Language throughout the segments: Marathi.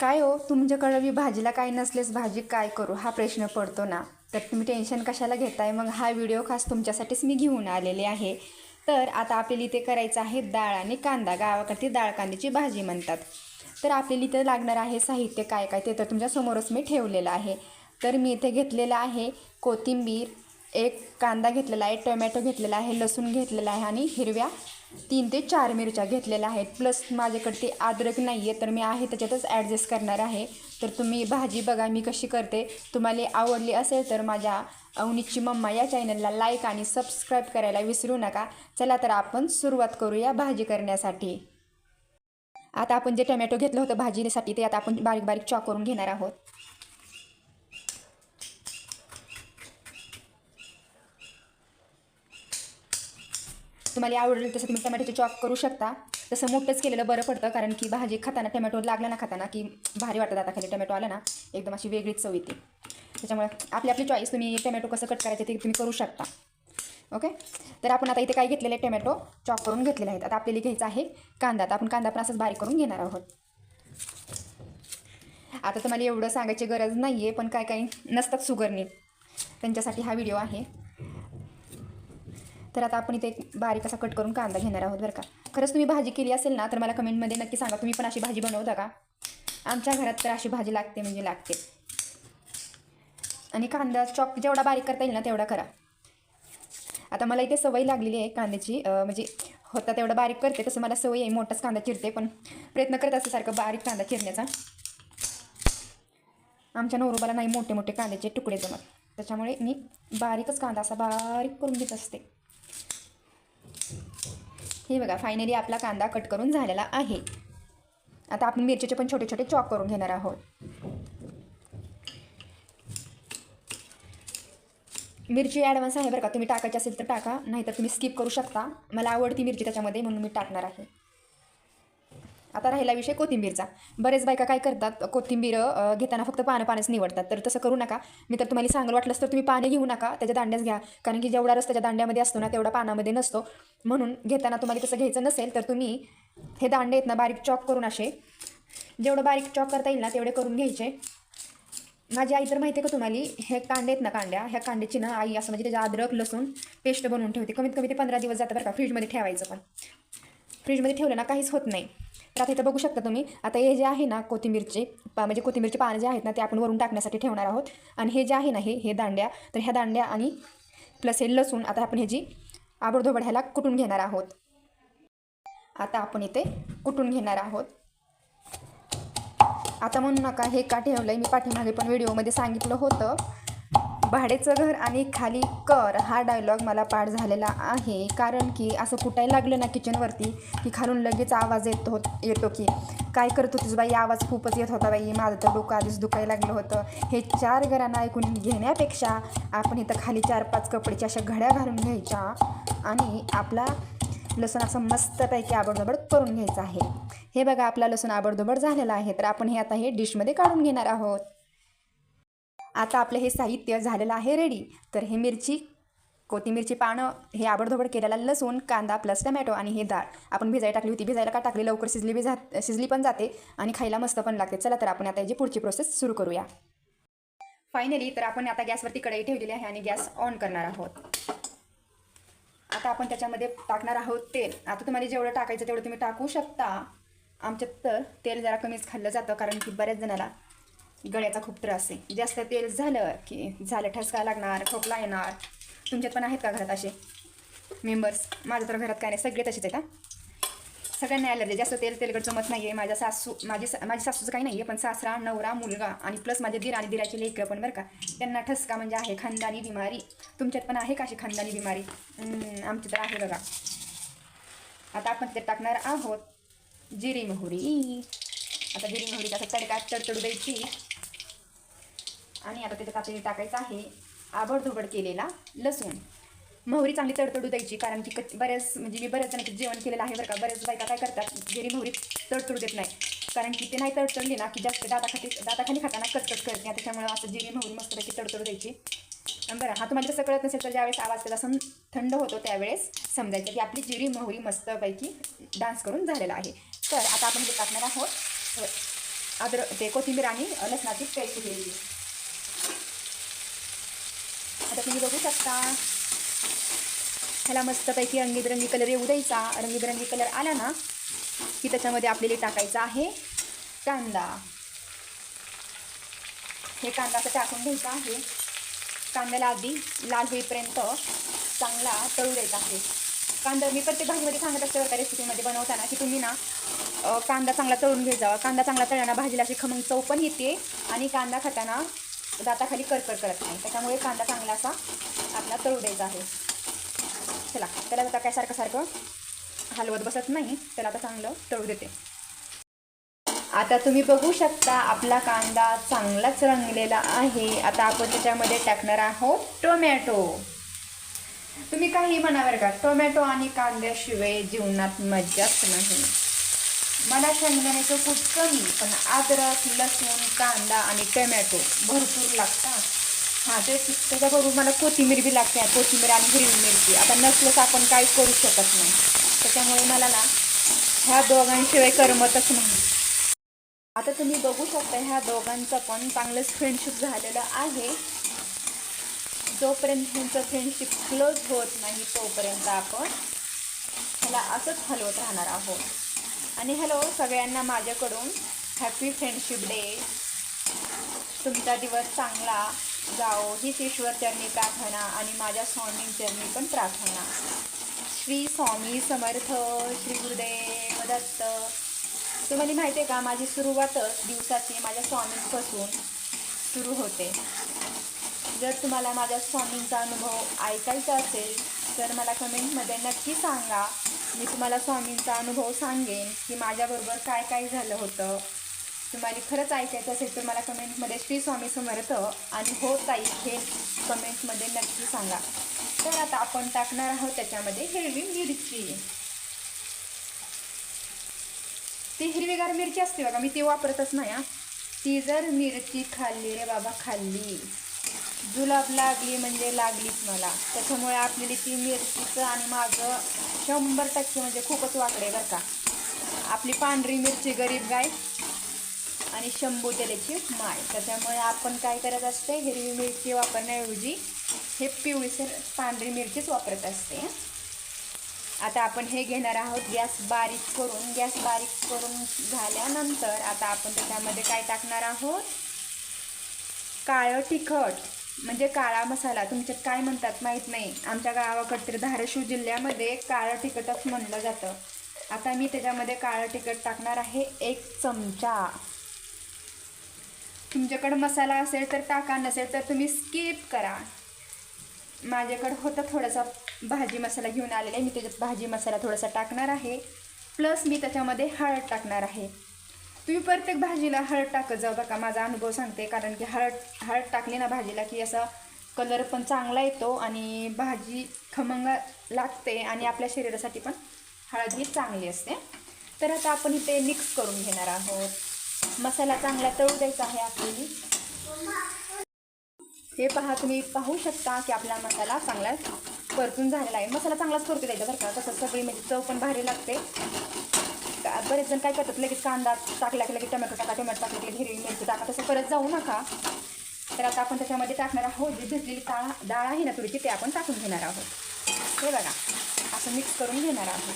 काय हो? तुमच्याकडं मी भाजीला काय नसलेस भाजी काय करू? हा प्रश्न पडतो ना. तर तुम्ही टेन्शन कशाला घेताय? मग हा व्हिडिओ खास तुमच्यासाठीच मी घेऊन आलेले आहे. तर आता आपल्याला इथे करायचं आहे डाळ आणि कांदा. गावाकडे डाळ कांद्याची भाजी म्हणतात. तर आपल्याला इथे लागणार आहे साहित्य काय काय ते तर तुमच्यासमोरच मी ठेवलेलं आहे. तर मी इथे घेतलेलं आहे कोथिंबीर एक कांदा घेतलेला आहे टोमॅटो घेतलेला आहे लसूण घेतलेला आहे आणि हिरव्या तीन ते चार मिरच्या घेतलेल्या आहेत. प्लस माझ्याकडे ते अद्रक नाही आहे तर मी आहे त्याच्यातच ॲडजस्ट करणार आहे. तर तुम्ही भाजी बघा मी कशी करते. तुम्हाला आवडली असेल तर माझ्या अवनीची मम्मा या चॅनलला लाईक आणि सबस्क्राईब करायला विसरू नका. चला तर आपण सुरुवात करूया भाजी करण्यासाठी. आता आपण जे टोमॅटो घेतलं होतं भाजीसाठी ते आता आपण बारीक बारीक चॉक करून घेणार आहोत. तुम्हाला आवडेल तसं तुम्ही टमॅटोचे चॉप करू शकता. तसं मोठंच केलेलं बरं पडतं कारण की भाजी खाताना टमॅटो लागला ना खाताना की भारी वाटतं आता खाली टमॅटो आला ना एकदम अशी वेगळीच चव येते. त्याच्यामुळे आपली आपली चॉईस तुम्ही टमॅटो कसं कट करायचं ते तुम्ही करू शकता. ओके? तर आपण आता इथे काय घेतलेले टोमॅटो चॉप करून घेतलेले आहेत आता आपल्याला घ्यायचं आहे कांदा. तर आपण कांदा पण असंच बारीक करून घेणार आहोत. आता तुम्हाला एवढं सांगायची गरज नाही आहे पण काय काही नसतात सुगरने त्यांच्यासाठी हा व्हिडिओ आहे. तर आता आपण इथे एक बारीक असा कट करून कांदा घेणार आहोत बरं का. खरंच तुम्ही भाजी केली असेल ना तर मला कमेंटमध्ये नक्की सांगा. तुम्ही पण अशी भाजी बनवता का? आमच्या घरात तर अशी भाजी लागते म्हणजे लागते. आणि कांदा चॉप जेवढा बारीक करता येईल ना तेवढा करा. आता मला इथे सवय लागलेली आहे कांद्याची. म्हणजे होता तेवढा बारीक करते तसं मला सवय आहे मोठाच कांदा चिरते पण प्रयत्न करत असते सारखं बारीक कांदा चिरण्याचा. आमच्या नवरोबाला नाही मोठे मोठे कांद्याचे तुकडे जमत. त्याच्यामुळे मी बारीकच कांदा असा बारीक करून घेत असते. हे बघा फायनली आपला कांदा कट करून झालेला आहे. आता आपण मिरचीचे पण छोटे छोटे चॉक करून घेणार आहोत. मिरची ॲडव्हान्स आहे बरं का तुम्ही टाकायची असेल तर टाका नाहीतर तुम्ही स्किप करू शकता. मला आवडती मिरची त्याच्यामध्ये म्हणून मी टाकणार आहे. आता राहिला विषय कोथिंबीरचा. बरेच बायका काय करतात कोथिंबीर घेताना फक्त पानं पानच निवडतात. तर तसं करू नका. मी तर तुम्हाला सांगलं वाटलंच तर तुम्ही पाने घेऊ नका. त्याच्या दांड्याच घ्या. कारण की जेवढा रस त्याच्या दांड्यामध्ये असतो ना तेवढा पानामध्ये नसतो. म्हणून घेताना तुम्हाला तसं घ्यायचं नसेल तर तुम्ही हे दांडे आहेत ना बारीक चॉक करून असे. जेवढं बारीक चॉक करता येईल ना तेवढे करून घ्यायचे. माझी आई तर माहिती आहे का तुम्हाला? हे कांडे आहेत ना कांड्या ह्या कांड्याची ना आई असं म्हणजे त्याच्या अद्रक लसूण पेस्ट बनवून ठेवते. कमीत कमी ते पंधरा दिवस जातं बरं का फ्रीजमध्ये ठेवायचं पण. फ्रीजमध्ये ठेवलं ना काहीच होत नाही. तर आता इथं बघू शकता तुम्ही. आता हे जे आहे ना कोथिंबीरचे पा म्हणजे कोथिंबीरचे पानं जे आहेत ना ते आपण वरून टाकण्यासाठी ठेवणार आहोत. आणि हे जे आहे ना हे हे दांड्या तर ह्या दांड्या आणि प्लस हे लसूण आता आपण ह्याची आबडधोबड ह्याला कुटून घेणार आहोत. आता आपण इथे कुटून घेणार आहोत. आता म्हणू नका हे का ठेवलं आहे मी पाठीमागे पण व्हिडिओमध्ये सांगितलं होतं. भाडेचं घर आणि खाली कर हा डायलॉग मला पाठ झालेला आहे. कारण की असं कुटायला लागलं ना किचनवरती की खालून लगेच आवाज येतो येतो की काय करत होतीस बाई? आवाज खूपच येत होता बाई. माझं तर डोकं आधीच दुखायला लागलं होतं. हे चार घरांना ऐकून घेण्यापेक्षा आपण इथं खाली चार पाच कपडेच्या अशा घड्या घालून घ्यायच्या आणि आपला लसूण असं मस्तपैकी आबडधोबड करून घ्यायचं आहे. हे बघा आपला लसूण आबडधोबड झालेला आहे. तर आपण हे आता हे डिशमध्ये काढून घेणार आहोत. आता आपलं हे साहित्य झालेलं आहे रेडी तर हे मिरची कोथिंबीरची पानं हे आबडधोबड केलेला लसूण कांदा प्लस टमॅटो आणि हे डाळ. आपण भिजायला टाकली होती. भिजायला का टाकली? लवकर शिजली बी जा शिजली पण जाते आणि खायला मस्त पण लागते. चला तर आपण आता याची पुढची प्रोसेस सुरू करूया. फायनली तर आपण आता गॅसवरती कढई ठेवलेली आहे आणि गॅस ऑन करणार आहोत. आता आपण त्याच्यामध्ये टाकणार आहोत तेल. आता तुम्हाला जेवढं टाकायचं तेवढं तुम्ही टाकू शकता. आमच्यात तर तेल जरा कमीच खाल्लं जातं कारण की बऱ्याच जणाला गळ्याचा खूप त्रास आहे. जास्त तेल झालं की झालं ठसका लागणार खोकला येणार. तुमच्यात पण आहेत का घरात असे? मेंबर्स माझ्या तर घरात काय नाही सगळे तसेच आहेत का सगळ्यांना ॲलर्जी जास्त तेल तेलकट जमत नाही आहे माझ्या सासू माझी माझी सासूचं काही नाही आहे पण सासरा नवरा मुलगा आणि प्लस माझे दीर आणि दिराचे लेकरं पण बरं का त्यांना ठसका म्हणजे आहे खानदानी बिमारी. तुमच्यात पण आहे का अशी खानदानी बिमारी? हम्म, आमची तर आहे बघा. आता आपण ते टाकणार आहोत. जिरी मोहरी. आता जिरी मोहरी असा तडका तडतडू द्यायची. आणि आता त्याच्यात आपल्याला टाकायचं आहे आबडधोबड केलेला लसूण. मोहरी चांगली तडतडू द्यायची कारण की कच बऱ्याच म्हणजे मी बऱ्याच जणांचं जेवण केलेलं आहे बरं का. बऱ्याच बायका काय करतात जिरी मोहरी तडतडू देत नाही. कारण की ते नाही तडतडली ना की जास्त दाताखाली दाताखाली खाताना कटकट करत. नाही त्याच्यामुळे असं जिरी मोहरी मस्तपैकी तडतडू द्यायची. बरं हा तुम्हाला जसं कळत नसेल तर ज्यावेळेस आवाज त्याचा सम थंड होतो त्यावेळेस समजायचं की आपली जिरी मोहरी मस्तपैकी डान्स करून झालेला आहे. तर आता आपण जे टाकणार आहोत अद्र ते कोथिंबीर आणि लसणाची पेस्ट घेतली आता तुम्ही बघू शकता. ह्याला मस्तपैकी रंगीबिरंगी कलर येऊ द्यायचा. रंगीबिरंगी कलर आला ना की त्याच्यामध्ये आपल्याला टाकायचा आहे कांदा. हे कांदा असं टाकून घ्यायचा आहे. कांद्याला आधी लाल होईपर्यंत चांगला तळू द्यायचा आहे. कांदा मी प्रत्येक भाजीमध्ये सांगत असते बरं रेसिपीमध्ये बनवताना की तुम्ही ना कांदा चांगला तळून घ्यायचा. कांदा चांगला तळल्याना भाजीला अशी खमंग चव पण येते आणि कांदा खाताना दाताखाली करकर करत नाही. त्याच्यामुळे कांदा चांगला असा आपला तळू द्यायचा आहे. चला त्याला आता काय सारखं सारखं हलवत बसत नाही त्याला आता चांगलं तळू देते. आता तुम्ही बघू शकता आपला कांदा चांगलाच रंगलेला आहे. आता आपण त्याच्यामध्ये टाकणार आहोत टोमॅटो. तुम्ही काही म्हणा बरं का? टोमॅटो आणि कांद्याशिवाय जीवनात मज्जाच नाही. मला शेंगदाण्याचं कूट कमी पण अद्रक लसूण कांदा आणि टमॅटो भरपूर लागतात. हां ते त्याच्याबरोबर मला कोथिंबीर बी लागते कोथिंबीर आणि हिरवी मिरची. आता नसलं आपण काही करू शकत नाही. त्याच्यामुळे मला ना ह्या दोघांशिवाय करमतच नाही. आता तुम्ही बघू शकता ह्या दोघांचं पण चांगलंच फ्रेंडशिप झालेलं आहे. जोपर्यंत ह्यांचं फ्रेंडशिप क्लोज होत नाही तोपर्यंत आपण ह्याला असंच हलवत राहणार आहोत. आणि हॅलो सगळ्यांना माझ्याकडून. हॅपी फ्रेंडशिप डे तुमचा दिवस चांगला जाओ. हीच ईश्वर चरणी प्रार्थना आणि माझ्या स्वामी चरणी पण प्रार्थना. श्री स्वामी समर्थ श्री गुरुदेव दत्त. तुम्हाला माहिती आहे का माझी सुरुवातच दिवसाची माझ्या स्वामींपासून सुरू होते. जर तुम्हाला माझ्या स्वामींचा अनुभव ऐकायचा असेल तर मला कमेंटमध्ये नक्की सांगा. मी तुम्हाला स्वामींचा अनुभव सांगेन की माझ्याबरोबर काय काय झालं होतं. तुम्हाला खरंच ऐकायचं असेल तर मला कमेंटमध्ये श्री स्वामी समर्थ आणि हो ताई हे कमेंटमध्ये नक्की सांगा. तर आता आपण टाकणार आहोत त्याच्यामध्ये हिरवी मिरची. ती हिरवीगार मिरची असते बघा मी ती वापरतच नाही ती जर मिरची खाल्ली रे बाबा खाल्ली. जुलाब लागली म्हणजे लागलीच मला. त्याच्यामुळे आपल्याला ती मिरचीचं आणि माझं शंभर टक्के म्हणजे खूपच वाकडे बरं का. आपली पांढरी मिरची गरीब गाय आणि शंभू तेलाची माय. त्याच्यामुळे आपण काय करत असते हिरवी मिरची वापरण्याऐवजी हे पिवळीसर पांढरी मिरचीच वापरत असते. आता आपण हे घेणार आहोत गॅस बारीक करून. गॅस बारीक करून झाल्यानंतर आता आपण त्याच्यामध्ये काय टाकणार आहोत? काळं तिखट. म्हणजे काळा मसाला तुमच्यात काय म्हणतात माहीत नाही. आमच्या गावाकडे तर धाराशिव जिल्ह्यामध्ये काळं तिखटच म्हणलं जातं. आता मी त्याच्यामध्ये काळं तिखट टाकणार आहे एक चमचा. तुमच्याकडं मसाला असेल तर टाका नसेल तर तुम्ही स्किप करा. माझ्याकडं होतं थोडासा भाजी मसाला घेऊन आलेला आहे. मी त्याच्यात भाजी मसाला थोडासा टाकणार आहे. प्लस मी त्याच्यामध्ये हळद टाकणार आहे. तुम्ही प्रत्येक भाजीला हळद टाकत जाऊ बघा माझा अनुभव सांगते. कारण की हळद हळद टाकली ना भाजीला की असा कलर पण चांगला येतो आणि भाजी खमंग लागते आणि आपल्या शरीरासाठी पण हळद ही चांगली असते. तर आता आपण इथे मिक्स करून घेणार आहोत. मसाला चांगला तळू द्यायचा आहे आपल्याला. हे पहा तुम्ही पाहू शकता की आपला मसाला चांगला परतून झालेला आहे. मसाला चांगलाच परतू द्यायचा बरं का. तसं सगळी म्हणजे चव पण भारी लागते. का- बरेच जण काय करतात लगेच कांदा टाकला की लगेच टोमॅटो टाका टोमॅटो टाकला की हिरवी मिरची टाका तसं परत जाऊ नका. तर आता आपण त्याच्यामध्ये टाकणार आहोत. जी भिजलेली डाळ डाळ आहे ना थोडीची ते आपण टाकून घेणार आहोत. हे बघा असं मिक्स करून घेणार आहोत.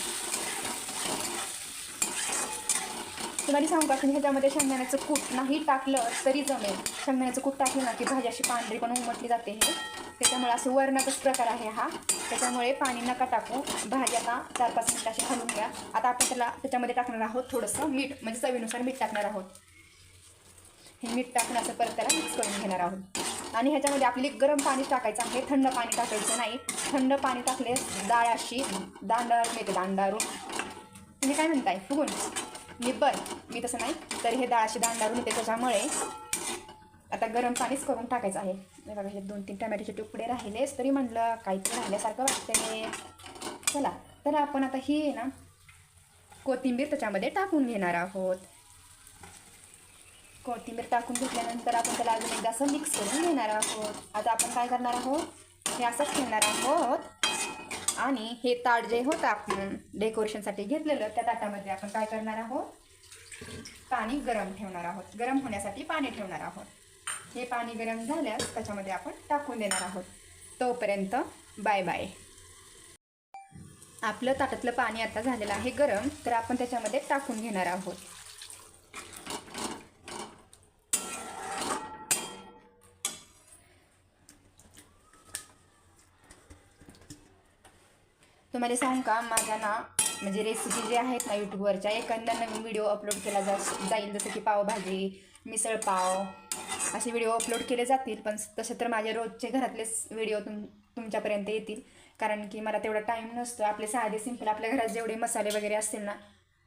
तुम्हाला सांगू का? की ह्याच्यामध्ये शेंगदाण्याचं कूट नाही टाकलं तरी जमेल. शेंगदाण्याचं कूट टाकलं ना की भाजी अशी पांढरी पण उमटली जाते हे. त्याच्यामुळे असं वरणाचाच प्रकार आहे हा. त्याच्यामुळे पाणी नका टाकू. भाजी आता चार पाच मिनिट अशी घालून घ्या. आता आपण त्याला त्याच्यामध्ये टाकणार आहोत थोडंसं मीठ म्हणजे चवीनुसार मीठ टाकणार आहोत. हे मीठ टाकण्याचं परत त्याला मिक्स करून घेणार आहोत. आणि ह्याच्यामध्ये आपली गरम पाणी टाकायचं आहे. थंड पाणी टाकायचं नाही. थंड पाणी टाकले डाळ अशी दांडार मिळते दांडारून म्हणजे काय म्हणताय? फुगून. मी निब्बर मी तसं नाही. तर हे डाळ अशी दांडारून येते त्याच्यामुळे आता गरम पाणीच करून टाकायचं आहे. हे बघा हे दोन तीन टमॅटोचे तुकडे राहिलेच तरी म्हटलं काहीतरी राहिल्यासारखं वाटतंय चला तर आपण आता ही आहे ना कोथिंबीर त्याच्यामध्ये टाकून घेणार आहोत. कोथिंबीर टाकून घेतल्यानंतर आपण त्याला अजून एकदा असं मिक्स करून घेणार आहोत. आता आपण काय करणार आहोत? हे असंच ठेवणार आहोत. आणि हे ताट जे होतं आपण डेकोरेशनसाठी घेतलेलं त्या ताटामध्ये आपण काय करणार आहोत? पाणी गरम ठेवणार आहोत. गरम होण्यासाठी पाणी ठेवणार आहोत. हे पाणी गरम झाल्यास त्याच्यामध्ये आपण टाकून देणार आहोत. तोपर्यंत बाय बाय. आपलं ताटातलं पाणी आता झालेलं आहे गरम तर आपण त्याच्यामध्ये टाकून घेणार आहोत. तुम्हाला सांगू का माझ्या ना म्हणजे रेसिपी जे आहेत ना यूट्यूबवरच्या एखादा नवीन व्हिडिओ अपलोड केला जा जाईल जसं की पावभाजी मिसळपाव असे व्हिडिओ अपलोड केले जातील. पण तसे तर माझे रोजचे घरातलेच व्हिडिओ तुम तुमच्यापर्यंत येतील. कारण की मला तेवढा टाईम नसतो. आपले साधे सिंपल आपल्या घरात जेवढे मसाले वगैरे असतील ना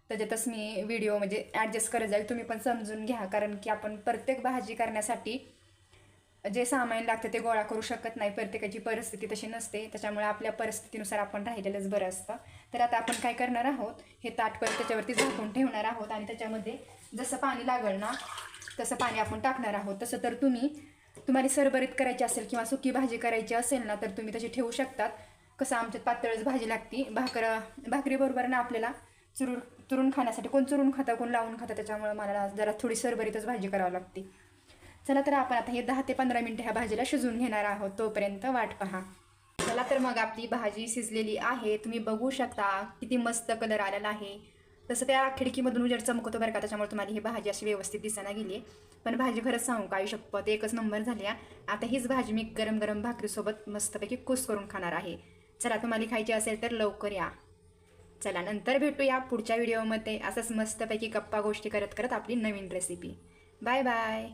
त्याच्यातच मी व्हिडिओ म्हणजे ॲडजस्ट करत जाईल. तुम्ही पण समजून घ्या. कारण की आपण प्रत्येक भाजी करण्यासाठी जे सामान लागतं ते गोळा करू शकत नाही प्रत्येकाची परिस्थिती तशी नसते. त्याच्यामुळे आपल्या परिस्थितीनुसार आपण राहिलेलंच बरं असतं. तर आता आपण काय करणार आहोत हे ताट परत त्याच्यावरती झाकून ठेवणार आहोत आणि त्याच्यामध्ये जसं पाणी लागल ना तसं पाणी आपण टाकणार आहोत. तसं तर तुम्ही तुम्हाला सरबरीत करायची असेल किंवा सुकी भाजी करायची असेल ना तर तुम्ही तशी ठेवू शकतात. कसं आमच्यात पातळच भाजी लागती. भाकर भाकरीबरोबर ना आपल्याला चुरून चुरून खाण्यासाठी कोण चुरून खातं कोण लावून खातं त्याच्यामुळे मला जरा थोडी सरबरीतच भाजी करावी लागते. चला तर आपण आता हे दहा ते पंधरा मिनटं ह्या भाजीला शिजवून घेणार आहोत. तोपर्यंत वाट पहा. चला तर मग आपली भाजी शिजलेली आहे. तुम्ही बघू शकता किती मस्त कलर आलेला आहे. तसं त्या खिडकीमधून उजेड चमकतो बरं का त्याच्यामुळे तुम्हाला ही भाजी अशी व्यवस्थित दिसायला गेली आहे. पण भाजी खरंच सांगू का शपथ एकच नंबर झाली आहे. आता हीच भाजी मी गरम गरम भाकरीसोबत मस्तपैकी कुस करून खाणार आहे. चला तुम्हाला खायची असेल तर लवकर या. चला नंतर भेटूया पुढच्या व्हिडिओमध्ये असंच मस्तपैकी गप्पा गोष्टी करत करत आपली नवीन रेसिपी बाय बाय